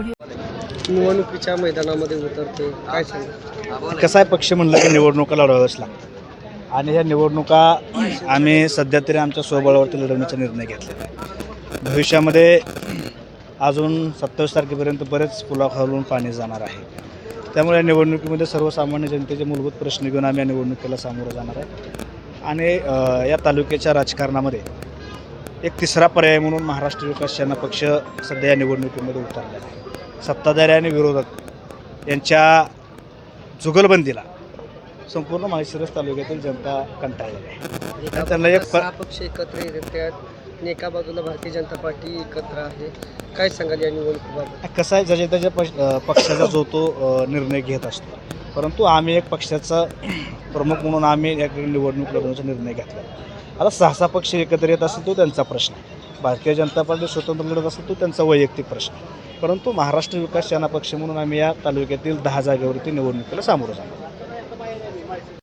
निवडणुकीच्या मैदानामध्ये उतरते काय सांगा कसा आहे पक्ष म्हणलं की निवडणुका लढवाव्याच लागतात. आणि ह्या निवडणुका आम्ही सध्या तरी आमच्या स्वबळावरती लढवण्याचा निर्णय घेतलेला आहे. भविष्यामध्ये अजून सत्तावीस तारखेपर्यंत बरेच पुलाखालून पाणी जाणार आहे. त्यामुळे या निवडणुकीमध्ये सर्वसामान्य जनतेचे मूलभूत प्रश्न घेऊन आम्ही या निवडणुकीला सामोरं जाणार आहे. आणि या तालुक्याच्या राजकारणामध्ये एक तिसरा पर्याय म्हणून महाराष्ट्र विकास सेना पक्ष सध्या या निवडणुकीमध्ये उतरलेला आहे. सत्ताधारी आणि विरोधक यांच्या जुगलबंदीला संपूर्ण माळशिरस तालुक्यातील जनता कंटाळलेली आहे. त्यांना एक पक्ष एकत्र येत आहेत आणि एका बाजूला भारतीय जनता पार्टी एकत्र आहे. काय सांगाल या निवडणुकीबाबत? कसं आहे ज्याच्या त्याच्या पक्ष पक्षाचा जो तो निर्णय घेत असतो. परंतु आम्ही एक पक्षाचा प्रमुख म्हणून आम्ही या निवडणूक लढवण्याचा निर्णय घेतला. आता सहसा पक्ष एकत्र येत असेल तो त्यांचा प्रश्न भारतीय जनता पार्टी स्वतंत्र लढत असेल तो त्यांचा वैयक्तिक प्रश्न परंतु महाराष्ट्र विकास सेना पक्ष म्हणून आम्ही या तालुक्यातील दहा जागेवरती निवडणुकीला सामोरं जाणार